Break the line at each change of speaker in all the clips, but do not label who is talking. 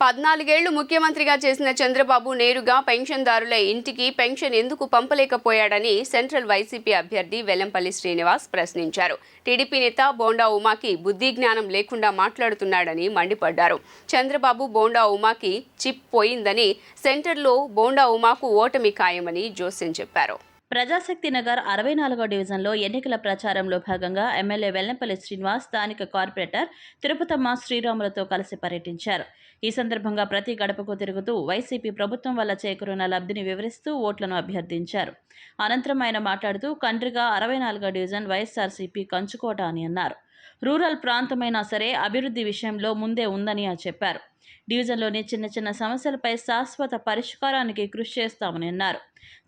పద్నాలుగేళ్ళు ముఖ్యమంత్రిగా చేసిన చంద్రబాబు నేరుగా పెన్షన్దారుల ఇంటికి పెన్షన్ ఎందుకు పంపలేకపోయాడని సెంట్రల్ వైసీపీ అభ్యర్థి వెల్లంపల్లి శ్రీనివాస్ ప్రశ్నించారు. టీడీపీ నేత బోండా ఉమాకి బుద్ధి జ్ఞానం లేకుండా మాట్లాడుతున్నాడని మండిపడ్డారు. చంద్రబాబు బోండా ఉమాకి చిప్ పోయిందని సెంటర్లో బోండా ఉమాకు ఓటమి ఖాయమని జోస్యం చెప్పారు.
ప్రజాశక్తి నగర్ అరవై నాలుగో డివిజన్లో ఎన్నికల ప్రచారంలో భాగంగా ఎమ్మెల్యే వెల్లంపల్లి శ్రీనివాస్ స్థానిక కార్పొరేటర్ తిరుపతమ్మ శ్రీరాములతో కలిసి పర్యటించారు. ఈ సందర్భంగా ప్రతి గడపకు తిరుగుతూ వైసీపీ ప్రభుత్వం వల్ల చేకూరిన లబ్ధిని వివరిస్తూ ఓట్లను అభ్యర్థించారు. అనంతరం ఆయన మాట్లాడుతూ కండ్రిగా అరవై నాలుగో డివిజన్ వైఎస్ఆర్సీపీ కంచుకోట అని అన్నారు. రూరల్ ప్రాంతమైనా సరే అభివృద్ధి విషయంలో ముందే ఉందని చెప్పారు. డివిజన్లోని చిన్న చిన్న సమస్యలపై శాశ్వత పరిష్కారానికి కృషి చేస్తామని అన్నారు.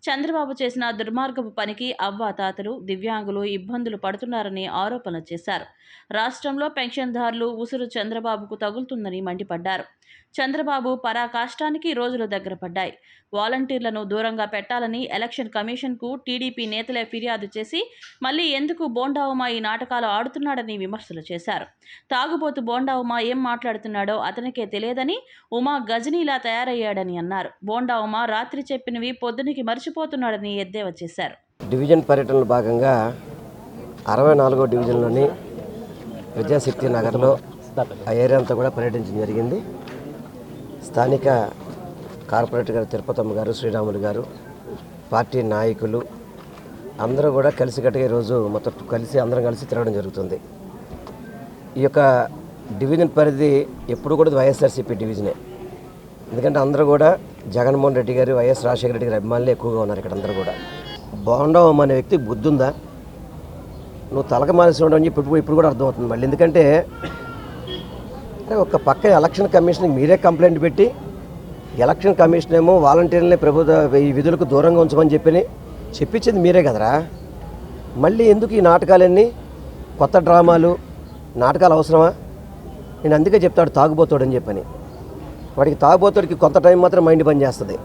చంద్రబాబు చేసిన దుర్మార్గపు పనికి అవ్వాతాతలు దివ్యాంగులు ఇబ్బందులు పడుతున్నారని ఆరోపణలు చేశారు. రాష్ట్రంలో పెన్షన్దారులు ఉసురు చంద్రబాబుకు తగులుతుందని మండిపడ్డారు. చంద్రబాబు పరాకాష్టానికి రోజులు దగ్గర పడ్డాయి. వాలంటీర్లను దూరంగా పెట్టాలని ఎలక్షన్ కమిషన్కు టీడీపీ నేతలే ఫిర్యాదు చేసి మళ్ళీ ఎందుకు బోండావుమా ఈ నాటకాలు ఆడుతున్నాడని విమర్శలు చేశారు. తాగుబోతు బోండావుమా ఏం మాట్లాడుతున్నాడో అతనికే లేదని ఉమా గజనీలా తయారయ్యాడని అన్నారు. బోండా ఉమా రాత్రి చెప్పినవి పొద్దునికి మర్చిపోతున్నాడని ఎద్దేవా చేశారు.
డివిజన్ పర్యటనలో భాగంగా అరవై నాలుగో డివిజన్లోని ప్రజాశక్తి నగర్లో ఆ ఏరియా అంతా కూడా పర్యటించడం జరిగింది. స్థానిక కార్పొరేటర్ గారు తిరుపతమ్మ గారు శ్రీరాములు గారు పార్టీ నాయకులు అందరూ కూడా కలిసికట్టుగా ఈరోజు మొత్తం కలిసి అందరం కలిసి తిరగడం జరుగుతుంది. ఈ యొక్క డివిజన్ పరిధి ఎప్పుడు కూడా వైఎస్ఆర్సీపీ డివిజనే. ఎందుకంటే అందరూ కూడా జగన్మోహన్ రెడ్డి గారు వైఎస్ రాజశేఖర రెడ్డి గారి అభిమానులు ఎక్కువగా ఉన్నారు ఇక్కడ అందరూ కూడా. బోండవం అనే వ్యక్తి బుద్ధుందా? నువ్వు తలక మానేసి ఉండవు అని చెప్పి ఇప్పుడు ఇప్పుడు కూడా అర్థమవుతుంది మళ్ళీ. ఎందుకంటే అరే ఒక పక్క ఎలక్షన్ కమిషన్కి మీరే కంప్లైంట్ పెట్టి ఎలక్షన్ కమిషన్ ఏమో వాలంటీర్లని ప్రభుత్వ ఈ విధులకు దూరంగా ఉంచమని చెప్పి చెప్పించింది మీరే కదరా? మళ్ళీ ఎందుకు ఈ నాటకాలన్నీ కొత్త డ్రామాలు నాటకాలు అవసరమా? నేను అందుకే చెప్తాడు తాగుబోతాడని చెప్పని. వాడికి తాగుబోతాడికి కొంత టైం మాత్రం మైండ్ పని చేస్తుంది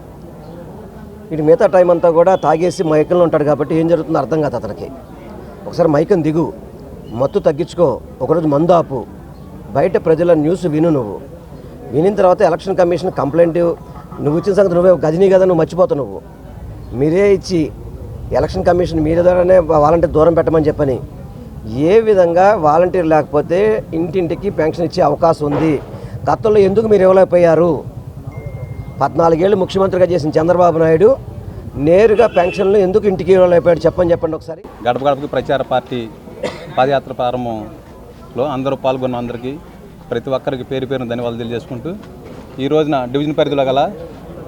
వీడి మిగతా టైం అంతా కూడా తాగేసి మైకంలో ఉంటాడు కాబట్టి ఏం జరుగుతుందో అర్థం కాదు అతనికి. ఒకసారి మైకం దిగు మత్తు తగ్గించుకో ఒకరోజు మందు ఆపు బయట ప్రజల న్యూస్ విను నువ్వు. వినిన తర్వాత ఎలక్షన్ కమిషన్ కంప్లైంట్ నువ్వు ఇచ్చిన సంగతి నువ్వే గజనీ కదా నువ్వు మర్చిపోతావు నువ్వు. మీరే ఇచ్చి ఎలక్షన్ కమిషన్ మీరే ద్వారానే వాలంటీర్ దూరం పెట్టమని చెప్పని ఏ విధంగా వాలంటీర్ లేకపోతే ఇంటింటికి పెన్షన్ ఇచ్చే అవకాశం ఉంది? గతంలో ఎందుకు మీరు ఇవ్వలేకపోయారు? పద్నాలుగేళ్ళు ముఖ్యమంత్రిగా చేసిన చంద్రబాబు నాయుడు నేరుగా పెన్షన్లు ఎందుకు ఇంటికి ఇవ్వలేకపోయాడు? చెప్పని చెప్పండి ఒకసారి.
గడప గడపకి ప్రచార పార్టీ పాదయాత్ర ప్రారంభంలో అందరూ పాల్గొన్న అందరికీ ప్రతి ఒక్కరికి పేరు పేరున ధన్యవాదాలు తెలియజేసుకుంటూ ఈ రోజున డివిజన్ పరిధిలో గల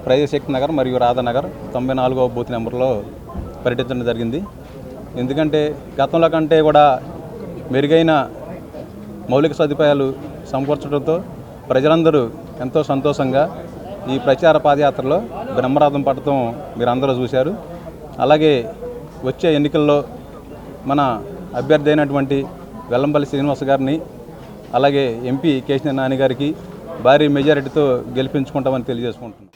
ప్రజాశక్తి నగర్ మరియు రాధానగర్ తొంభై నాలుగవ బూత్ నెంబర్లో పర్యటించడం జరిగింది. ఎందుకంటే గతంలో కంటే కూడా మెరుగైన మౌలిక సదుపాయాలు సమకూర్చడంతో ప్రజలందరూ ఎంతో సంతోషంగా ఈ ప్రచార పాదయాత్రలో బ్రహ్మరాధం పడటం మీరు అందరూ చూశారు. అలాగే వచ్చే ఎన్నికల్లో మన అభ్యర్థి అయినటువంటి వెల్లంపల్లి శ్రీనివాస్ గారిని అలాగే ఎంపీ కేశినేని నాని గారికి భారీ మెజారిటీతో గెలిపించుకుంటామని తెలియజేసుకుంటున్నాం.